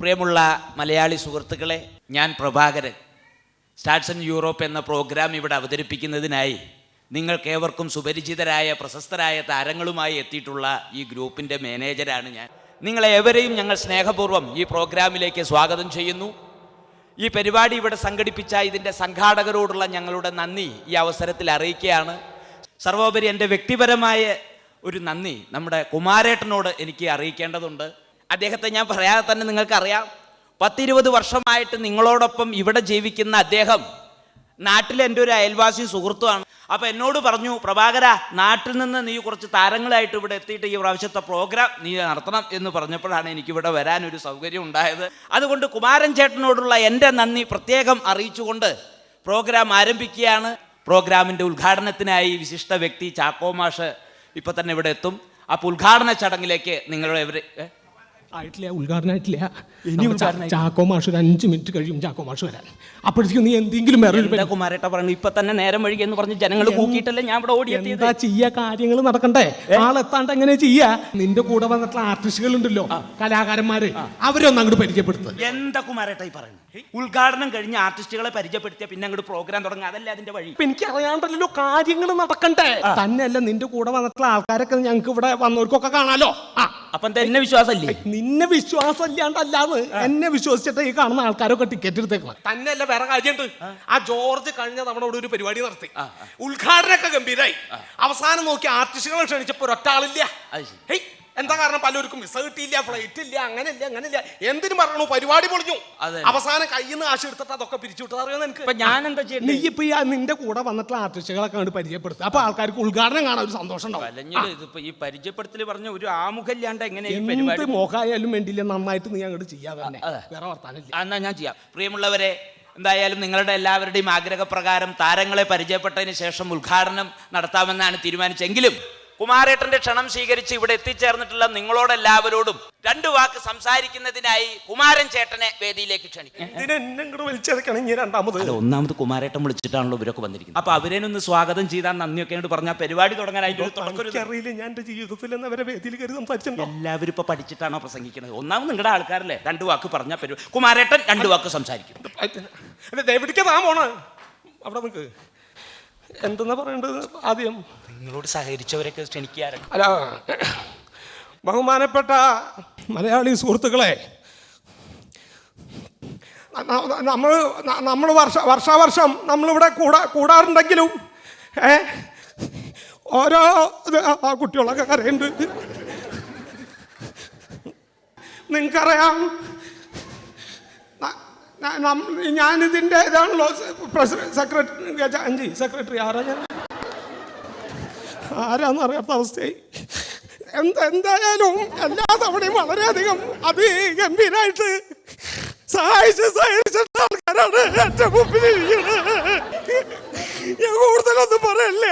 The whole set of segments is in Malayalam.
പ്രിയമുള്ള മലയാളി സുഹൃത്തുക്കളെ ഞാൻ പ്രഭാകരൻ. സ്റ്റാർട്സ് ഇൻ യൂറോപ്പ് എന്ന പ്രോഗ്രാം ഇവിടെ അവതരിപ്പിക്കുന്നതിനായി നിങ്ങൾക്കേവർക്കും സുപരിചിതരായ പ്രശസ്തരായ താരങ്ങളുമായി എത്തിയിട്ടുള്ള ഈ ഗ്രൂപ്പിന്റെ മാനേജരാണ് ഞാൻ. നിങ്ങളെ എവരെയും ഞങ്ങൾ സ്നേഹപൂർവം ഈ പ്രോഗ്രാമിലേക്ക് സ്വാഗതം ചെയ്യുന്നു. ഈ പരിപാടി ഇവിടെ സംഘടിപ്പിച്ച ഇതിന്റെ സംഘാടകരോടുള്ള ഞങ്ങളുടെ നന്ദി ഈ അവസരത്തിൽ അറിയിക്കുകയാണ്. സർവോപരി എന്റെ വ്യക്തിപരമായ ഒരു നന്ദി നമ്മുടെ കുമാരേട്ടനോട് എനിക്ക് അറിയിക്കേണ്ടതുണ്ട്. അദ്ദേഹത്തെ ഞാൻ പറയാതെ തന്നെ നിങ്ങൾക്കറിയാം. പത്തിരുപത് വർഷമായിട്ട് നിങ്ങളോടൊപ്പം ഇവിടെ ജീവിക്കുന്ന അദ്ദേഹം നാട്ടിൽ എന്റെ ഒരു അയൽവാസി സുഹൃത്തുമാണ് അപ്പോൾ എന്നോട് പറഞ്ഞു പ്രഭാകര നാട്ടിൽ നിന്ന് നീ കുറച്ച് താരങ്ങളായിട്ട് ഇവിടെ എത്തിയിട്ട് ഈ പ്രാവശ്യത്തെ പ്രോഗ്രാം നീ നടത്തണം എന്ന് പറഞ്ഞപ്പോഴാണ് എനിക്കിവിടെ വരാൻ ഒരു സൗകര്യം ഉണ്ടായത്. അതുകൊണ്ട് കുമാരൻ ചേട്ടനോടുള്ള എന്റെ നന്ദി പ്രത്യേകം അറിയിച്ചുകൊണ്ട് പ്രോഗ്രാം ആരംഭിക്കുകയാണ്. പ്രോഗ്രാമിന്റെ ഉദ്ഘാടനത്തിനായി വിശിഷ്ട വ്യക്തി ചാക്കോമാഷ് ഇപ്പം തന്നെ ഇവിടെ എത്തും. അപ്പോൾ ഉദ്ഘാടന ചടങ്ങിലേക്ക് നിങ്ങളുടെ? ആയിട്ടില്ല ഉദ്ഘാടനമായിട്ടില്ല ഇനി ഉദ്ഘാടനം ചാക്കോ മാഷ് ഒരു അഞ്ച് മിനിറ്റ് കഴിയും ചാക്കോ മാഷ് വരാൻ. അപ്പോഴത്തേക്കും നീ എന്തെങ്കിലും വേറെ കുമാരേട്ട പറഞ്ഞു ഇപ്പൊ തന്നെ നേരം വഴുകി എന്ന് പറഞ്ഞ് ജനങ്ങൾ കൂക്കിയിട്ടല്ലേ ഞാൻ ഇവിടെ ഓടിയെത്തിയത്? എന്താ ചെയ്യാ? കാര്യങ്ങൾ നടക്കണ്ടേ? ആളെത്താണ്ട് എങ്ങനെ ചെയ്യാ? നിന്റെ കൂടെ വന്നിട്ടുള്ള ആർട്ടിസ്റ്റുകൾ ഉണ്ടല്ലോ കലാകാരന്മാര്. അവരൊന്നും അങ്ങോട്ട് പരിചയപ്പെടുത്തുക എന്താ കുമാരേട്ട ഈ പറയുന്നത്? ഉദ്ഘാടനം കഴിഞ്ഞ് ആർട്ടിസ്റ്റുകളെ പരിചയപ്പെടുത്തിയ പിന്നെ അങ്ങോട്ട് പ്രോഗ്രാം തുടങ്ങുക. അതല്ലേ അതിന്റെ വഴി? ഇപ്പൊ എനിക്ക് അറിയാണ്ടല്ലോ കാര്യങ്ങൾ നടക്കണ്ടേ തന്നെയല്ല നിന്റെ കൂടെ വന്നിട്ടുള്ള ആൾക്കാരൊക്കെ ഞങ്ങൾക്ക് ഇവിടെ വന്നവർക്കൊക്കെ കാണാലോ? ആ. അപ്പൊ എന്താ എന്നെ വിശ്വാസമല്ലേ? നിന്നെ വിശ്വാസം ഇല്ലാണ്ടല്ലാന്ന് എന്നെ വിശ്വസിച്ചിട്ട് ഈ കാണുന്ന ആൾക്കാരൊക്കെ ടിക്കറ്റ് എടുത്തേക്കണം തന്നെയല്ല വേറെ കാര്യമുണ്ട്. ആ. ജോർജ് കഴിഞ്ഞ തവണ ഇവിടെ ഒരു പരിപാടി നടത്തി. ഉദ്ഘാടനമൊക്കെ ഗംഭീരായി. അവസാനം നോക്കി ആർട്ടിസ്റ്റുകളെ ക്ഷണിച്ചപ്പോ ഒരൊറ്റ ആളില്ല എന്താ കാരണം? പലർക്കും വിസ കിട്ടിയില്ല ഫ്ലൈറ്റ് ഇല്ല അങ്ങനെ ഇല്ല അങ്ങനെ ഇല്ല എന്തിനു പറഞ്ഞു പരിപാടി പൊളിഞ്ഞു. അതെ. അവസാനം കയ്യിൽ നിന്ന് ആശ എടുത്തിട്ട് അതൊക്കെ പിരിച്ചുവിട്ടത് അറിയാം ഇപ്പൊ എനിക്ക് ഞാൻ എന്താ നീ ചെയ്യണ്ടേ ഇപ്പൊ ഈ നിന്റെ കൂടെ വന്നിട്ടുള്ള ആർട്ടിസ്റ്റുകളൊക്കെ കണ്ട് പരിചയപ്പെടുത്തുക അപ്പൊ ആൾക്കാർക്ക് ഉദ്ഘാടനം കാണാൻ ഒരു സന്തോഷം ഉണ്ടാവും. ഇതിപ്പോ ഈ പരിചയപ്പെടുത്തൽ പറഞ്ഞ ഒരു ആമുഖല്ലാണ്ട് എങ്ങനെ ഈ എന്ത് പരിപാടി വേണ്ടിയില്ല നന്നായിട്ട് നീ അങ്ങോട്ട് ചെയ്യാതെ തന്നെ. അതെ. വേറെ വർത്താനില്ല ആ, എന്നാ ഞാൻ ചെയ്യാം. പ്രിയമുള്ളവരെ എന്തായാലും നിങ്ങളുടെ എല്ലാവരുടെയും ആഗ്രഹപ്രകാരം താരങ്ങളെ പരിചയപ്പെട്ടതിന് ശേഷം ഉദ്ഘാടനം നടത്താമെന്നാണ് തീരുമാനിച്ചെങ്കിലും കുമാരേട്ടന്റെ ക്ഷണം സ്വീകരിച്ച് ഇവിടെ എത്തിച്ചേർന്നിട്ടുള്ള നിങ്ങളോടെല്ലാവരോടും രണ്ടു വാക്ക് സംസാരിക്കുന്നതിനായി കുമാരൻ ചേട്ടനെ വേദിയിലേക്ക് ക്ഷണിക്കും ഒന്നാമത് കുമാരേട്ടൻ വിളിച്ചിട്ടാണല്ലോ ഇവരൊക്കെ വന്നിരിക്കുന്നത്. അപ്പൊ അവരേനൊന്ന് സ്വാഗതം ചെയ്താൽ നന്ദിയൊക്കെ അങ്ങോട്ട് പറഞ്ഞാൽ പരിപാടി തുടങ്ങാനായിട്ട് ഞാൻ എന്റെ ജീവിതത്തിൽ നിന്ന് അവരെ വേദിയിൽ കയറി സംസാരിച്ചിട്ടുണ്ടോ? എല്ലാവരും ഇപ്പൊ പഠിച്ചിട്ടാണോ പ്രസംഗിക്കുന്നത്? ഒന്നാമത് നിങ്ങളുടെ ആൾക്കാരല്ലേ? രണ്ടു വാക്ക് പറഞ്ഞാൽ പരിപാടി കുമാരേട്ടൻ രണ്ടു വാക്ക് സംസാരിക്കും. അവിടെ നിൽക്ക് എന്തെന്നാ പറയേണ്ടത് ആദ്യം? നിങ്ങളോട് സഹകരിച്ചവരൊക്കെ ക്ഷണിക്കാറുണ്ട് അല്ല ബഹുമാനപ്പെട്ട മലയാളി സുഹൃത്തുക്കളെ നമ്മൾ നമ്മൾ വർഷ വർഷാവർഷം നമ്മളിവിടെ കൂടാ കൂടാറുണ്ടെങ്കിലും ഏ ഓരോ ആ- കുട്ടികളൊക്കെ കരയുണ്ട് നിങ്ങൾക്കറിയാം ഞാനിതിന്റെ ഇതാണല്ലോ സെക്രട്ടറി അഞ്ചി സെക്രട്ടറി ആരാ ഞാൻ? ആരാന്ന് അറിയാത്ത അവസ്ഥയായി. എന്ത് എന്തായാലും എല്ലാ തവണയും വളരെയധികം അതിഗംഭീരായിട്ട് സഹായിച്ച് സഹായിച്ചിട്ട് ആൾക്കാരാണ് എന്റെ മുമ്പിലിരിക്കുന്നത് ഞാൻ കൂടുതലൊന്നും പറയല്ല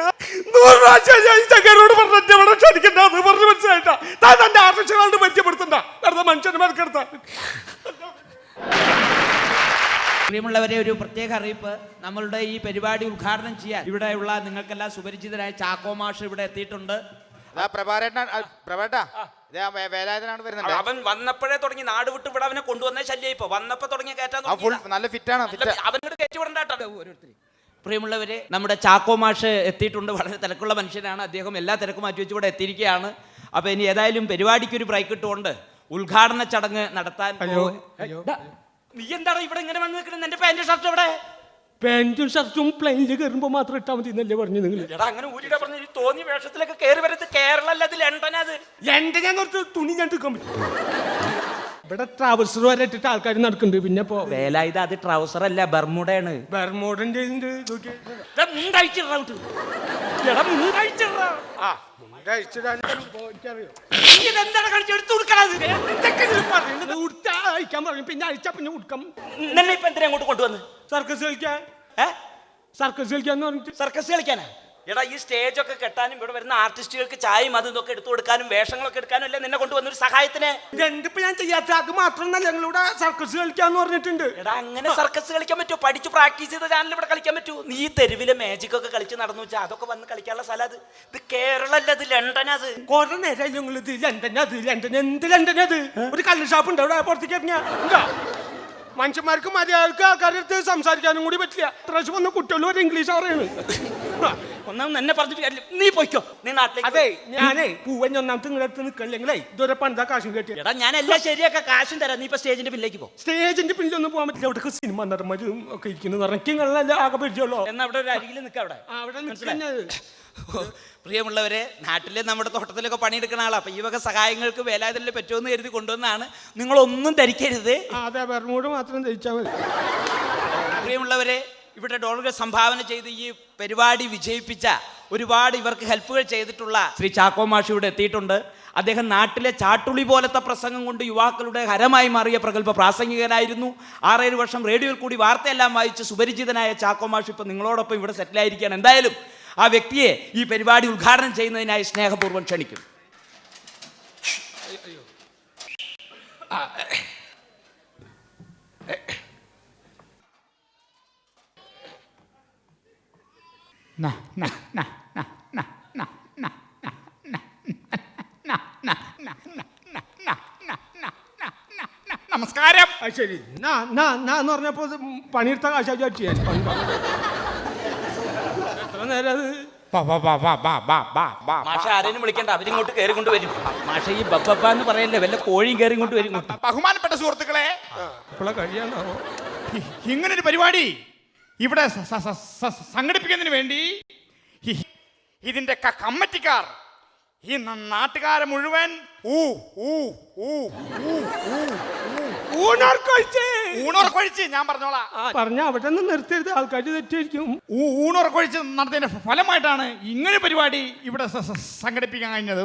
നൂറ് പ്രാവശ്യം ഞാൻ ഈ ചക്കരോട് പറഞ്ഞ എന്നെ ഇവിടെ ക്ഷണിക്കണ്ടെന്ന് പറഞ്ഞ് മനസ്സിലായിട്ടാ താൻ തന്റെ ആർട്ടിസ്റ്റുകളോട് പരിചയപ്പെടുത്തണ്ട വെറുതെ മനുഷ്യന്മാർക്കെടുത്ത പ്രിയമുള്ളവരെ ഒരു പ്രത്യേക അറിയിപ്പ്. നമ്മളുടെ ഈ പരിപാടി ഉദ്ഘാടനം ചെയ്യാൻ ഇവിടെയുള്ള നിങ്ങൾക്കെല്ലാം സുപരിചിതരായ ചാക്കോ മാഷ് ഇവിടെ എത്തിയിട്ടുണ്ട്. അവൻ വന്നപ്പോഴേ തുടങ്ങി നാട് വിട്ട് ഇവിടെ അവനെ കൊണ്ടുവന്ന ശല്യം ഇപ്പൊ. വന്നപ്പോ തുടങ്ങിയ കയറ്റാൻ നല്ല ഫിറ്റാണ് ഫിറ്റ് അവനോട് കയറ്റി വിടണ്ടാട്ടോ ഓരോരുത്തർ പ്രിയമുള്ളവരെ നമ്മുടെ ചാക്കോ മാഷ് എത്തിയിട്ടുണ്ട്. വളരെ തിരക്കുള്ള മനുഷ്യനാണ്. അദ്ദേഹം എല്ലാ തിരക്കും മാറ്റി വെച്ച് ഇവിടെ എത്തിയിരിക്കുകയാണ്. അപ്പൊ ഇനി ഏതായാലും പരിപാടിക്ക് ഒരു ബ്രേക്ക് ഇട്ടുകൊണ്ട് ഉദ്ഘാടന ചടങ്ങ് നടത്താൻ അയ്യോ, അയ്യോ. ഡാ, നീ എന്താടാ ഇവിടെ ഇങ്ങനെ വന്ന് നിൽക്കുന്നത്? എന്റെ പാന്റും ഷർട്ടും ഇവിടെ പാന്റും ഷർട്ടും പ്ലെയിനിൽ കയറുമ്പോൾ മാത്രം ഇട്ടാൽ മതി എന്നല്ലേ പറഞ്ഞു നിങ്ങൾ എടാ അങ്ങനെ ഊരിടാ പറഞ്ഞു ഈ തോന്നിയ വേഷത്തിലൊക്കെ കയറി വരുന്നത് കേരള അല്ല അത് ലണ്ടൻ അത്. എന്റെ ഞാൻ കുറച്ച് തുണി ഞാൻ എടുക്കാൻ പറ്റും. ഇവിടെ ട്രാവൽസർ വരെ ഇട്ടിട്ട് ആൾക്കാർ നടക്കുന്നുണ്ട്. പിന്നെ ഇപ്പോ വേലായുധ അത് ട്രൗസർ അല്ല ബർമുടയാണ് ബെർമോഡന്റെ പിന്നെ അഴിച്ചാ പിന്നെ ഉടുക്കാം. നിന്നെ ഇപ്പൊ എന്തിനാ അങ്ങോട്ട് കൊണ്ടുവന്ന്? സർക്കസ് കളിക്കാൻ. സർക്കസ് കളിക്കാൻ സർക്കസ് കളിക്കാനാ? എടാ ഈ സ്റ്റേജൊക്കെ കെട്ടാനും ഇവിടെ വരുന്ന ആർട്ടിസ്റ്റുകൾക്ക് ചായയും അതും ഇതൊക്കെ എടുത്തു കൊടുക്കാനും വേഷങ്ങളൊക്കെ എടുക്കാനും അല്ലേ നിന്നെ കൊണ്ടുവന്നൊരു സഹായത്തിന്? രണ്ടിപ്പോ ഞാൻ ചെയ്യാത്ത? അത് മാത്രമല്ല ഞങ്ങളിവിടെ സർക്കസ് കളിക്കാന്ന് പറഞ്ഞിട്ടുണ്ട്. എടാ അങ്ങനെ സർക്കസ് കളിക്കാൻ പറ്റുമോ? പഠിച്ചു പ്രാക്ടീസ് ചെയ്ത ചാനൽ ഇവിടെ കളിക്കാൻ പറ്റൂ നീ തെരുവിലെ മാജിക് ഒക്കെ കളിച്ച് നടന്നു വെച്ചാൽ അതൊക്കെ വന്ന് കളിക്കാനുള്ള സ്ഥലം അത്. ഇത് കേരളല്ല ഇത് ലണ്ടൻ അത്. കുറെ നേരം ഞങ്ങൾ ഇത് ലണ്ടൻ അത് ലണ്ടൻ എന്ത് ലണ്ടൻ അത്? ഒരു കള്ള് ഷാപ്പ് ഉണ്ട് അവിടെ പുറത്തേക്ക് ഇറങ്ങിയ. മനുഷ്യന്മാർക്ക് മര്യാദയ്ക്ക് ആൾക്കാരുടെ അടുത്ത് സംസാരിക്കാനും കൂടി പറ്റില്ല. പ്രാവശ്യം വന്ന കുട്ടികൾ ഒരു ഇംഗ്ലീഷ് അറിയാണ്. ഒന്നും എന്നെ പറഞ്ഞിട്ട് കാര്യമില്ല. നീ പോയിക്കോ. നീ നാട്ടിലേക്ക് അതെ ഞാനേ പൂവൻ ഒന്നാമത്തെ നിങ്ങളുടെ അടുത്ത് നിൽക്കണില്ലെങ്കിലേ ഇതുവരെ പണിതാ കാശും കേട്ടി എടാ ഞാൻ എല്ലാം ശരിയൊക്കെ കാശും തരാം. നീ ഇപ്പൊ സ്റ്റേജിന്റെ പിന്നിലേക്ക് പോ. സ്റ്റേജിന്റെ പിന്നിലൊന്നും പോകാൻ പറ്റില്ല. അവിടെ സിനിമ നടന്മാരും ഒക്കെ ഇരിക്കുന്നു. നിറയ്ക്കങ്ങളല്ല ആകെ പരിചയമുള്ളൂ എന്നാ അവിടെ ഒരു അരികിൽ നിൽക്കാം അവിടെ. അവിടെ? നിൽക്കുന്നത് പ്രിയമുള്ളവരെ നാട്ടിലെ നമ്മുടെ തോട്ടത്തിലൊക്കെ പണിയെടുക്കുന്ന ആളാണ് അപ്പൊ ഈ വക സഹായങ്ങൾക്ക് വേലാതിൽ പറ്റുമെന്ന് കരുതി കൊണ്ടുവന്നാണ് നിങ്ങളൊന്നും ധരിക്കരുത്. അതെ വെറുമൂട് മാത്രം ധരിച്ചാൽ മതി. പ്രിയമുള്ളവരെ ഇവിടെ ഡോളർ സംഭാവന ചെയ്ത് ഈ പരിപാടി വിജയിപ്പിച്ച ഒരുപാട് ഇവർക്ക് ഹെൽപ്പുകൾ ചെയ്തിട്ടുള്ള ശ്രീ ചാക്കോ മാഷി ഇവിടെ എത്തിയിട്ടുണ്ട്. അദ്ദേഹം നാട്ടിലെ ചാട്ടുളി പോലത്തെ പ്രസംഗം കൊണ്ട് യുവാക്കളുടെ ഹരമായി മാറിയ പ്രഗത്ഭ പ്രാസംഗികനായിരുന്നു. ആറേഴ് വർഷം റേഡിയോയിൽ കൂടി വാർത്തയെല്ലാം വായിച്ച് സുപരിചിതനായ ചാക്കോ മാഷി ഇപ്പം നിങ്ങളോടൊപ്പം ഇവിടെ സെറ്റിലായിരിക്കുകയാണ്. എന്തായാലും ആ വ്യക്തിയെ ഈ പരിപാടി ഉദ്ഘാടനം ചെയ്യുന്നതിനായി സ്നേഹപൂർവം ക്ഷണിക്കും na na na na na na na നമസ്കാരം ശരി എന്ന് പറഞ്ഞപ്പോൾ പണിയെടുത്ത കാശാജി ചെയ്യാൻ നേരത് വിളിക്കണ്ട കൊണ്ടുവരും ഈ ബബ്ബപ്പ എന്ന് ബഹുമാനപ്പെട്ട സുഹൃത്തുക്കളെ ഇങ്ങനൊരു പരിപാടി ഇവിടെ സംഘടിപ്പിക്കുന്നതിന് വേണ്ടി ഇതിന്റെ കമ്മറ്റിക്കാർ ഈ നാട്ടുകാരെ മുഴുവൻ ഊ ഊ ഊ ഊ ഊ ഊ ഊണാർക്കാഴ്ചേ ഊണുറക്കൊഴിച്ച് ഞാൻ പറഞ്ഞോളാം. പറഞ്ഞ അവിടെ നിന്ന് നിർത്തരുത്. ആൾക്കാർ തെറ്റിയിരിക്കും ഊ ഊണുറക്കൊഴിച്ച് നടത്തിയതിന്റെ ഫലമായിട്ടാണ് ഇങ്ങനെ പരിപാടി ഇവിടെ സംഘടിപ്പിക്കാൻ കഴിഞ്ഞത്.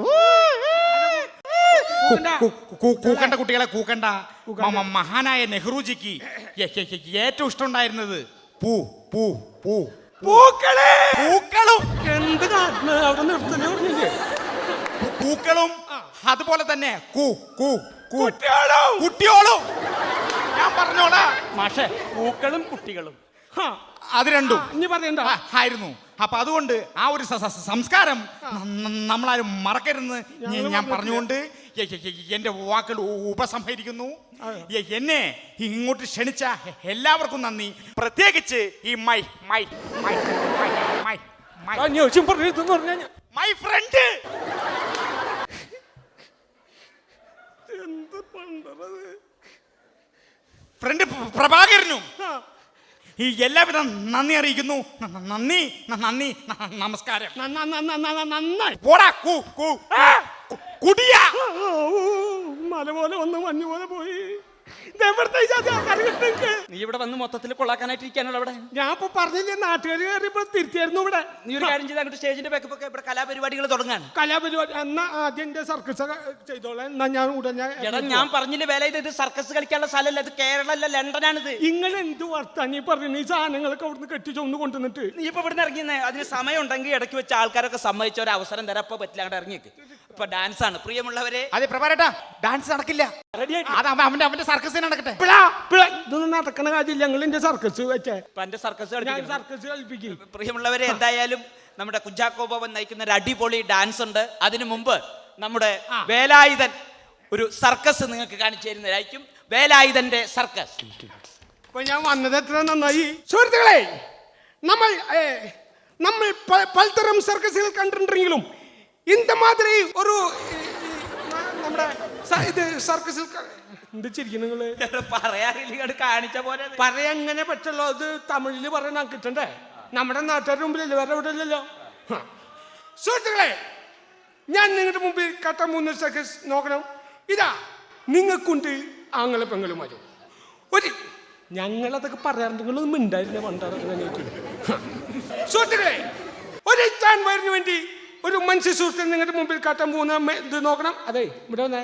കൂക്കണ്ട. കുട്ടികളെ കൂക്കണ്ട. മഹാനായ നെഹ്റുജിക്ക് ഏറ്റവും ഇഷ്ടമുണ്ടായിരുന്നത് പൂ പൂ പൂ പൂക്കളെ! പൂക്കളും. എന്ത് അവിടെ നിർത്തൽ പൂക്കളും അതുപോലെ തന്നെ കൂ കൂ കുട്ടിയോളും. കുട്ടിയോളും മാഷെ പൂക്കളും കുട്ടികളും. അത് രണ്ടും. ഇനി പറയണ്ട. ആ, ആയിരുന്നു. അപ്പൊ അതുകൊണ്ട് ആ ഒരു സ- സ- സംസ്കാരം ന- നമ്മളാരും മറക്കരുതെന്ന് ഞാൻ പറഞ്ഞുകൊണ്ട് എ- എ- എ- എന്റെ വാക്കുകൾ ഉ- ഉപസംഹരിക്കുന്നു. എ- എന്നെ ഇങ്ങോട്ട് ക്ഷണിച്ച എല്ലാവർക്കും നന്ദി. പ്രത്യേകിച്ച് ഈ my my my my my my. പറഞ്ഞാൽ മൈ ഫ്രണ്ട്. എന്ത് പണ്ടത് ഫ്രണ്ട് പ്രഭാകരനും. ഈ എല്ലാവിധം നന്ദി അറിയിക്കുന്നു. നന്ദി നന്ദി നമസ്കാരം. കുടിയ. മല പോലെ ഒന്ന് മഞ്ഞു പോലെ പോയി. നീ ഇവിടെ വന്ന് മൊത്തത്തിൽ കൊള്ളാക്കാനായിട്ട് ഇരിക്കാനുള്ള അവിടെ. ഞാൻ ഇപ്പൊ പറഞ്ഞില്ലേ നാട്ടുകാർ കയറിയപ്പോ തിരുത്തിയായിരുന്നു ഇവിടെ. നീ ഒരു കാര്യം ചെയ്ത് അങ്ങോട്ട് സ്റ്റേജിന്റെ ബാക്കപ്പ് ഒക്കെ ഇവിടെ കലാപരിപാടികൾ തുടങ്ങാണ്. കലാപരിപാടി എന്നാ ആദ്യം എന്റെ സർക്കസ് ചെയ്തോളാം എന്നാ ഞാൻ ഉടനെ എടാ ഞാൻ പറഞ്ഞില്ല വേല ഇത് ഇത് സർക്കസ് കളിക്കാനുള്ള സ്ഥലമല്ല ഇത് കേരളമല്ല ലണ്ടനാണിത്. ഇങ്ങനെ എന്ത് വർത്താനി പറഞ്ഞു? ഈ സാധനങ്ങളൊക്കെ അവിടുന്ന് കെട്ടിച്ചൊന്ന് കൊണ്ടുവന്നിട്ട്. നീ ഇപ്പൊ ഇവിടുന്ന് ഇറങ്ങിയെന്നേ അതിന് സമയം ഉണ്ടെങ്കിൽ ഇടയ്ക്ക് വെച്ച് ആൾക്കാരൊക്കെ സമ്മതിച്ച ഒരു അവസരം തരാം. ഇപ്പൊ പറ്റില്ല അങ്ങോട്ട് ഇറങ്ങിയേക്ക്. ഇപ്പൊ ഡാൻസ് ആണ്. പ്രിയമുള്ളവരെ അതെ പ്രഭാരട്ടാ ഡാൻസ് നടക്കില്ല. അത് നടക്കണ കാര്യമില്ല. നിങ്ങൾ എന്റെ സർക്കസ് വെച്ചേ സർക്കസ് സർക്കസ് കളിപ്പിക്കും. പ്രിയമുള്ളവരെ എന്തായാലും നമ്മുടെ കുഞ്ചാക്കോ നയിക്കുന്ന ഒരു അടിപൊളി ഡാൻസ് ഉണ്ട്. അതിനു മുമ്പ് നമ്മുടെ വേലായുധൻ ഒരു സർക്കസ് നിങ്ങൾക്ക് കാണിച്ചു തരുന്നതായിരിക്കും. വേലായുധന്റെ സർക്കസ് ഇപ്പൊ ഞാൻ വന്നത് എത്ര നന്നായി? സുഹൃത്തുക്കളെ നമ്മൾ നമ്മൾ പലതരം സർക്കസുകൾ കണ്ടിട്ടുണ്ടെങ്കിലും ഇന്ത മാതിരി ഒരു നമ്മുടെ ഇത് സർക്കസിൽ എന്ത് നിങ്ങൾ? പറയാറില്ല കാണിച്ച പോലെ. പറയാങ്ങനെ പറ്റുള്ളൂ? അത് തമിഴിൽ പറയണം കിട്ടണ്ടേ? നമ്മുടെ നാട്ടുകാരുടെ മുമ്പിലല്ലേ? വേറെ എവിടെ ഇല്ലല്ലോ സുഹൃത്തുക്കളെ ഞാൻ നിങ്ങളുടെ മുമ്പിൽ കട്ട മൂന്ന് സെക്കൻഡ് നോക്കണം. ഇതാ നിങ്ങൾക്കുണ്ട് ആങ്ങളെ പെങ്ങളുമാരും. ഒരു ഞങ്ങളതൊക്കെ പറയാറുണ്ട്. നിങ്ങളൊന്നും മിണ്ടായിരുന്ന പണ്ടാറൊക്കെ സുഹൃത്തുക്കളെ ഒരു താൻ വയറിന് വേണ്ടി ഒരു മനുഷ്യ സുഹൃത്തിന് നിങ്ങളുടെ മുമ്പിൽ കാട്ടാൻ മൂന്ന് ഇത് നോക്കണം. അതെ ഇവിടെ വന്നേ.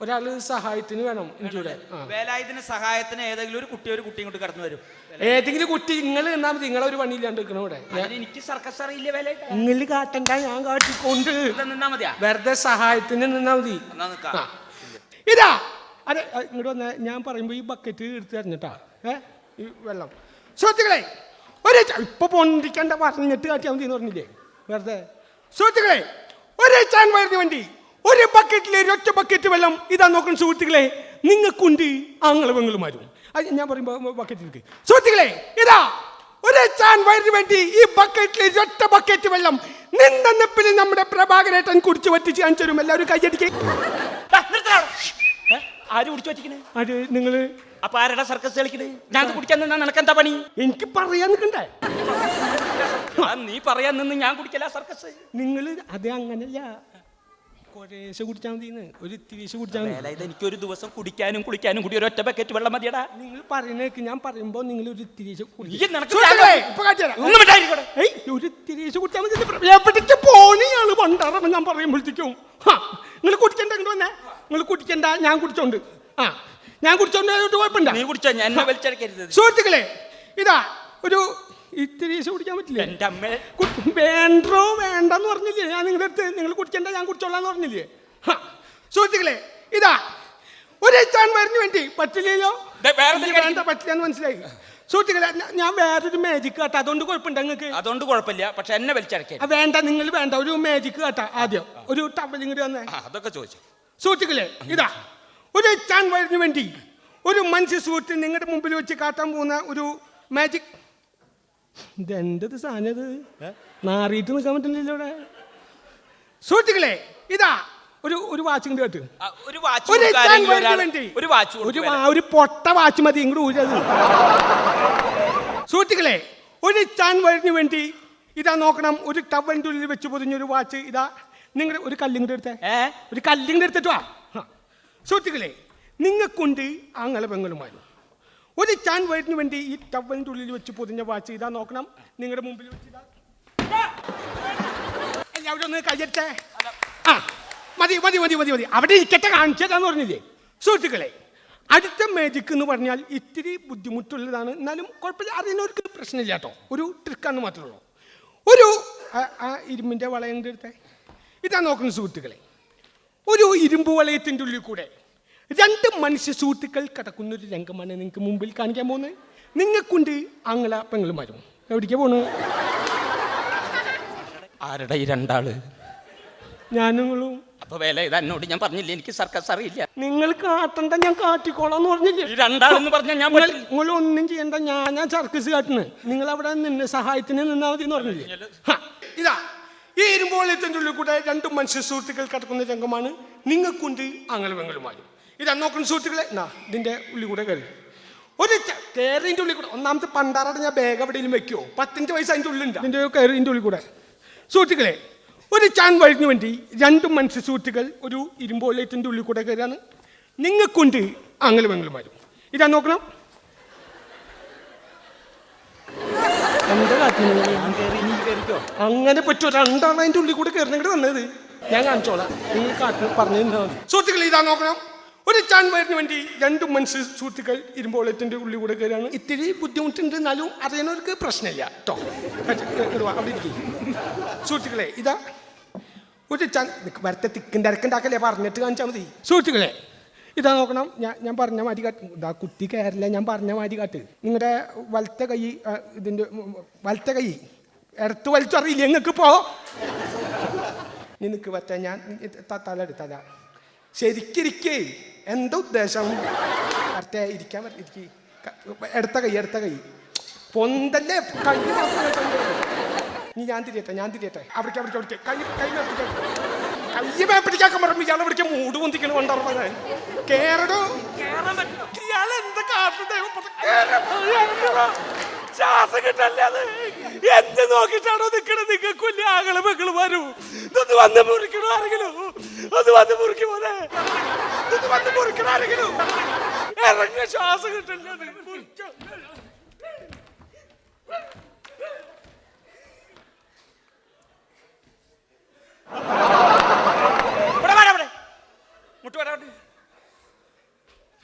ഒരാൾ സഹായത്തിന് വേണം എനിക്കിവിടെ ആ. വേലായുധന് സഹായത്തിന് ഏതെങ്കിലും ഒരു കുട്ടി ഒരു കുട്ടിയും ഇങ്ങോട്ട് കടന്നു വരും. ഏതെങ്കിലും കുട്ടി നിങ്ങൾ എന്നാ മതി. നിങ്ങളെ ഒരു പണിയില്ലാണ്ട് നിൽക്കണം ഇവിടെ. എനിക്ക് സർക്കസ് അറിയില്ല വേല നിങ്ങൾ കാട്ടണ്ട ഞാൻ കാട്ടിക്കൊണ്ട്. നിന്നാ മതിയാ. വെറുതെ സഹായത്തിന് നിന്നാ മതി. ഇതാ. അതെ ഇങ്ങോട്ട് വന്ന. ഞാൻ പറയുമ്പോ ഈ ബക്കറ്റ് എടുത്ത് തരഞ്ഞിട്ടാ. ഏ? ഈ വെള്ളം. സുഹൃത്തുക്കളെ ഒരു ഇപ്പൊ പൊന്തിക്കണ്ട പറഞ്ഞിട്ട് കാട്ടിയാൽ മതി എന്ന് പറഞ്ഞില്ലേ? വെറുതെ. സുഹൃത്തുക്കളെ ഒരു ചാൻ വരുന്ന വേണ്ടി. ഒരു ബക്കറ്റിലെ ഒറ്റ ബക്കറ്റ് വെള്ളം. ഇതാ നോക്കണം സുഹൃത്തുക്കളെ. നിങ്ങൾക്കുണ്ട് ആങ്ങളെ വരും അത് ഞാൻ പറയുമ്പോൾ ബക്കറ്റിലേക്ക് സുഹൃത്തുക്കളെ ഇതാ. ഒരു ചാൻ വയറിന് വേണ്ടി ഈ ബക്കറ്റിലെ ഒറ്റ ബക്കറ്റ് വെള്ളം. നിന്നെപ്പിൽ നമ്മുടെ പ്രഭാകരേട്ടൻ കുടിച്ചു വറ്റിച്ച് കാണിച്ചു തരും. എല്ലാവരും കയ്യടിക്കേ ആര് കുടിച്ചു വച്ചിക്കണ് അത് നിങ്ങൾ? അപ്പൊ ആരുടെ സർക്കസ് കളിക്കണ്? ഞാൻ കുടിക്കാൻ നിന്നാ പണി? എനിക്ക് പറയാൻ നിൽക്കണ്ടേ നീ പറയാൻ നിന്ന് ഞാൻ കുടിക്കല സർക്കസ്. നിങ്ങൾ അത് അങ്ങനല്ല. കുറേശ്ശെ കുടിച്ചാൽ മതി ഒരു ഇത്തിരീശ് കുടിച്ചാൽ മതി. വേലായുധ എനിക്ക് ഒരു ദിവസം കുടിക്കാനും കുളിക്കാനും കൂടി ഒരു ഒറ്റ ബക്കറ്റ് വെള്ളം മതിയടാ. നിങ്ങൾ പറയുന്നേക്ക് ഞാൻ പറയുമ്പോ നിങ്ങൾ ഒരു ഇത്തിരീശ് കുടിക്കും. ഈ നിനക്ക് സുഹൃത്തുക്കളെ, ഇപ്പൊ. ഒന്നും. ഏയ്, ഒരു ഇത്തിരീശ് കുടിച്ചാൽ മതി. ഇത് പ്ര- എവിടേക്ക് പോണിയാണ് പണ്ടാറമ്മ ഞാൻ പറയുമ്പോഴത്തേക്കും. നിങ്ങൾ കുടിക്കണ്ട ഇങ്ങോട്ട് വന്നേ. നിങ്ങൾ കുടിക്കണ്ട ഞാൻ കുടിച്ചോണ്ട്. ആ ഞാൻ കുടിച്ചോണ്ട് കുഴപ്പമില്ല. നീ കുടിച്ചോ ഞാൻ എന്നെ വലിച്ചടക്കരുത്. സുഹൃത്തുക്കളെ ഇതാ ഒരു ഇത്തിരീശ് കുടിക്കാൻ പറ്റില്ലേ? എന്റെ അമ്മ. കുടി- വേണ്ടോ വേണ്ടെന്ന് പറഞ്ഞില്ലേ? ഞാൻ നിങ്ങളുടെ അടുത്ത് നിങ്ങൾ കുടിക്കണ്ട ഞാൻ കുടിച്ചോളാന്ന് പറഞ്ഞില്ലേ. സുഹൃത്തുക്കളെ ഇതാ. ഒരു ചാൻ വരഞ്ഞു വേണ്ടി പറ്റില്ലല്ലോ? ദേ, വേറെ എനിക്ക് എന്തെങ്കിലും വേണ്ട പറ്റില്ല എന്ന് മനസ്സിലായി. സുഹൃത്തുക്കളെ ഞാൻ വേറൊരു മാജിക് കാട്ടാ. അതുകൊണ്ട് കുഴപ്പമില്ല നിങ്ങൾക്ക്? അതുകൊണ്ട് കുഴപ്പമില്ല പക്ഷെ എന്നെ വലിച്ചടക്കരുത്. വേണ്ട നിങ്ങൾ വേണ്ട. ഒരു മാജിക് കാട്ടാ ആദ്യം. ഒരു ടബലിങ് ഇങ്ങോട്ട് വന്നേ. അതൊക്കെ ചോദിച്ചു. സുഹൃത്തുക്കളെ ഇതാ. ഒരു ചാൻ വയറിന് വേണ്ടി ഒരു മനുഷ്യ സുഹൃത്ത് നിങ്ങളുടെ മുമ്പിൽ വെച്ച് കാട്ടാൻ പോകുന്ന ഒരു മാജിക് ഇതെന്തത് സാധനത് നാറിയിട്ട് നിൽക്കാൻ പറ്റുന്നില്ല ഇവിടെ. സുഹൃത്തുക്കളെ ഇതാ ഒരു ഒരു വാച്ച് ഇങ്ങോട്ട് കേട്ട്. ഒരു വാച്ച് ഒരു ഒരു വാച്ച് ഒരു ഒരു പൊട്ട വാച്ച് മതി ഇങ്ങോട്ട് ഊരത് സുഹൃത്തുക്കളെ ഒരു ചാൻ വയറിന് വേണ്ടി ഇതാ നോക്കണം. ഒരു ടവന്റെ ഉള്ളിൽ വെച്ച് പൊതിഞ്ഞൊരു വാച്ച്. ഇതാ നിങ്ങളുടെ ഒരു കല്ലിങ്ങോട്ട് എടുത്തേ. ഒരു കല്ലിങ്ങനെ എടുത്തിട്ട് വാ. സുഹൃത്തുക്കളെ നിങ്ങൾക്കുണ്ട് ആങ്ങളെ പെങ്ങളുമാരും. ഒരു ചാൻ വയറ്റിന് വേണ്ടി ഈ ടവലിന്റെ ഉള്ളിൽ വെച്ച് പൊതിഞ്ഞ വാച്ച് ഇതാ നോക്കണം. നിങ്ങളുടെ മുമ്പിൽ വെച്ച് ഇതാ. എല്ലാവരും ഒന്ന് കയ്യറ്റേ ആ മതി മതി മതി മതി മതി. അവിടെ ഇരിക്കട്ടെ കാണിച്ചതാന്ന് പറഞ്ഞില്ലേ? സുഹൃത്തുക്കളെ അടുത്ത മാജിക് എന്ന് പറഞ്ഞാൽ ഇത്തിരി ബുദ്ധിമുട്ടുള്ളതാണ്. എന്നാലും കുഴപ്പമില്ല. അറിയുന്നവർക്ക് പ്രശ്നമില്ല കേട്ടോ. ഒരു ട്രിക്കാന്ന് മാത്രമേ ഉള്ളൂ. ഒരു ആ- ഇരുമ്പിന്റെ വളയം എടുത്തേ. ഇതാ നോക്കുന്ന സുഹൃത്തുക്കളെ. ഒരു ഇരുമ്പ് വളയത്തിന്റെ ഉള്ളിൽ കൂടെ രണ്ട് മനുഷ്യ സുഹൃത്തുക്കൾ കിടക്കുന്ന ഒരു രംഗമാണ് നിങ്ങൾക്ക് മുമ്പിൽ കാണിക്കാൻ പോകുന്നത്. നിങ്ങൾക്കുണ്ട് ആങ്ങള പെങ്ങളുമാരും. എവിടേക്കാ പോണ്? ആരുടെ ഈ രണ്ടാൾ? ഞാനുങ്ങളും. അപ്പൊ വേല ഇത് എന്നോട് ഞാൻ പറഞ്ഞില്ല? എനിക്ക് സർക്കസ് അറിയില്ല. നിങ്ങൾ കാട്ടണ്ട ഞാൻ കാട്ടിക്കോളാന്ന് പറഞ്ഞില്ലേ? ഈ രണ്ടാളെന്ന് പറഞ്ഞാൽ ഞാൻ നിങ്ങൾ ഒന്നും ചെയ്യണ്ട ഞാൻ ഞാൻ സർക്കസ് കാട്ടുന്നത് നിങ്ങൾ അവിടെ നിന്ന് സഹായത്തിന് നിന്നാ മതി എന്ന് പറഞ്ഞില്ലേ ഇതാ. ഈ ഇരുമ്പോളത്തിന്റെ ഉള്ളിൽ കൂടെ രണ്ട് മനുഷ്യ സുഹൃത്തുക്കൾ കിടക്കുന്ന രംഗമാണ് നിങ്ങൾക്കുണ്ട് ആങ്ങളവങ്ങളുമാരും ഇതാ നോക്കുന്ന സുഹൃത്തുക്കളെ. എന്നാ ഇതിന്റെ ഉള്ളിൽ കൂടെ കയറി. ഒരു കയറിന്റെ ഉള്ളിൽ കൂടെ. ഒന്നാമത്തെ പണ്ടാറാട് ഞാൻ ബാഗ് എവിടെയെങ്കിലും വെക്കുമോ പത്തിന്റെ വയസ്സ് അതിന്റെ ഉള്ളിലുണ്ട്? ഇതിന്റെ കയറിന്റെ ഉള്ളിൽ കൂടെ. സുഹൃത്തുക്കളെ ഒരു ചാൻ വഴിഞ്ഞു വേണ്ടി രണ്ട് മനുഷ്യ സുഹൃത്തുക്കൾ ഒരു ഇരുമ്പോലേറ്റിന്റെ ഉള്ളിൽ കൂടെ കയറിയാണ്. നിങ്ങൾക്കുണ്ട് വരും. ഇതാ നോക്കണം. അങ്ങനെ പറ്റുമോ രണ്ടാണ് അതിന്റെ ഉള്ളിൽ കൂടെ കയറണമെങ്കിൽ വന്നത്. ഞാൻ കാണിച്ചോളാം. നിങ്ങൾ കാട്ടിൽ പറഞ്ഞു സുഹൃത്തുക്കൾ ഇതാ നോക്കണം. ഒരു ചാൻ വയറിന് വേണ്ടി രണ്ട് മനുഷ്യ സുഹൃത്തുക്കൾ ഇരുമ്പോളത്തിന്റെ ഉള്ളിൽ കൂടെ കയറാണ് ഇത്തിരി ബുദ്ധിമുട്ടുണ്ട് എന്നാലും അറിയുന്നവർക്ക് പ്രശ്നമില്ല കേട്ടോ അവിടെ സുഹൃത്തുക്കളെ ഇതാ ഒരു ചാൻ വരത്തെ തിക്കിന്റെ അരക്കുണ്ടാക്കല്ലേ പറഞ്ഞിട്ട് കാണിച്ചാൽ മതി. സുഹൃത്തുക്കളെ ഇതാ നോക്കണം ഞാൻ ഞാൻ പറഞ്ഞ മാതിരി കാട്ട്. ഇതാ കുത്തി കയറില്ല ഞാൻ പറഞ്ഞ മാതിരി കാട്ട്. നിങ്ങളുടെ വലത്തെ കൈ ഇതിന്റെ വലത്തെ കൈ ഇടത്ത് വലിച്ചറിയില്ല നിങ്ങൾക്ക് പോ. നിനക്ക് പറ്റാ ഞാൻ തല എടുത്തല ശരിക്കിരിക്കേ. എന്താ ഉദ്ദേശം? കറക്റ്റ് ഇരിക്കാൻ പറ്റ- ഇരിക്ക്. എടുത്ത കൈ എടുത്ത കൈ. പൊന്തല്ലേ? കൈ നീ ഞാൻ തിരിയട്ടെ ഞാൻ തിരിയട്ടെ. അവിടേക്ക് അവിടേക്ക് അവിടേക്ക്. കൈ കൈ കൈ മേപ്പിടിക്കാൻ പറഞ്ഞു. ഇയാൾ അവിടേക്ക് മൂട് പൊന്തിക്കണ കൊണ്ടുറങ്ങാൻ കേറടോ. ഇയാൾ എന്താ കാട്ടുന്നത് ശ്വാസം കിട്ടല്ലേ അത് എന്ത് നോക്കിട്ടാണോ നിക്കണത്? നിങ്ങൾക്ക് വലിയ ആകൾ മക്കൾ വരും. ഇതൊന്ന് വന്ന് മുറിക്കണോ ആരെങ്കിലും. അത് വന്ന് മുറിക്കും പോലെ ഇതൊന്ന് വന്ന് മുറിക്കണോ ആരെങ്കിലും. ഇറങ്ങിയ ശ്വാസം കിട്ടല്ലേ അത്. ഇവിടെ.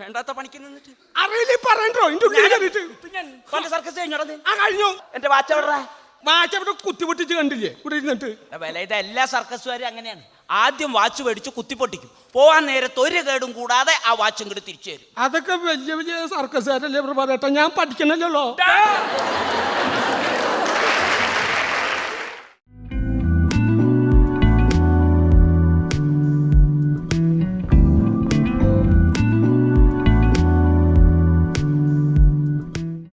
വേണ്ടാത്ത പണിക്ക് നിന്നിട്ട്. അറിയില്ല പറയണ്ടോ? എന്റെ ഉള്ളിൽ കയറിയിട്ട്. ഞാൻ പണ്ട് സർക്കസ് കഴിഞ്ഞോടാ ആ കഴിഞ്ഞു. എന്റെ വാച്ച എവിടെടാ? വാച്ച് അവിടെ കുത്തിപ്പൊട്ടിച്ച് കണ്ടില്ലേ? ഇവിടെ ഇരുന്നിട്ട്. വില ഇത് എല്ലാ സർക്കസുകാരും അങ്ങനെയാണ്. ആദ്യം വാച്ച് മേടിച്ച് കുത്തിപ്പൊട്ടിക്കും. പോവാൻ നേരത്ത് ഒരു കേടും കൂടാതെ ആ വാച്ചും കൂടി തിരിച്ചു തരും. അതൊക്കെ വലിയ വലിയ സർക്കസുകാരല്ലേ പറയട്ടെ ഞാൻ പഠിക്കണല്ലോ